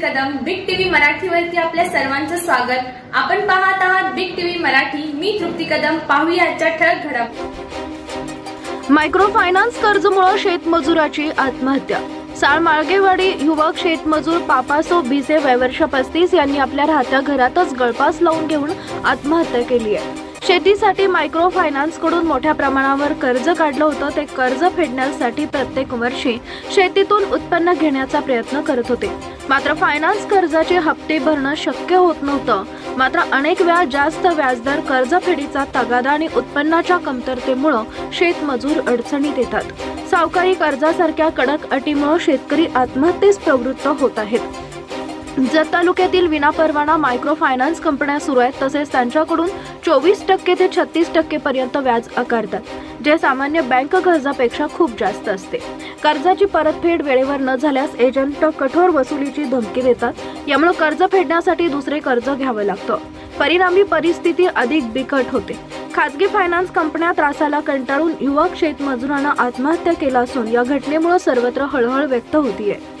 मराठीवरती आपल्या सर्वांचं स्वागत. आपण पाहत आहात बिग टीव्ही मराठी. मी तृप्ती कदम. पाहूया आजच्या ठळक घडामोडी मायक्रो फायनान्स कर्जमुळं शेतमजुराची आत्महत्या. साळ माळगेवाडी युवक शेतमजूर पापासो भिसे वयवर्ष पस्तीस यांनी आपल्या राहत्या घरातच गळपास लावून घेऊन आत्महत्या केली आहे. शेतीसाठी मायक्रो फायनान्सकडून मोठ्या प्रमाणावर कर्ज काढलं होतं. ते कर्ज फेडण्यासाठी प्रत्येक वर्षी शेतीतून उत्पन्न घेण्याचा प्रयत्न करत होते. मात्र फायनान्स कर्जाचे हप्ते भरणं शक्य होत नव्हतं. मात्र अनेक वेळा जास्त व्याजदर कर्जफेडीचा तगादा आणि उत्पन्नाच्या कमतरतेमुळं शेतमजूर अडचणीत येतात. सावकारी कर्जासारख्या कडक अटीमुळं शेतकरी आत्महत्येस प्रवृत्त होत आहेत. जत तालुक्यातील विनापरवाना मायक्रो फायनान्स कंपन्या सुरू आहेत तसेच त्यांच्याकडून चोवीस टक्के ते छत्तीस टक्के पर्यंत व्याज आकारतात जे सामान्य बँक कर्जापेक्षा खूप जास्त असते. कर्जाची परतफेड वेळेवर न झाल्यास एजंट कठोर वसुलीची धमकी देतात यामुळे कर्ज फेडण्यासाठी दुसरे कर्ज घ्यावं लागतं. परिणामी परिस्थिती अधिक बिकट होते. खाजगी फायनान्स कंपन्या त्रासाला कंटाळून युवक शेतमजुरांना आत्महत्या केला असून या घटनेमुळे सर्वत्र हळहळ व्यक्त होतीये.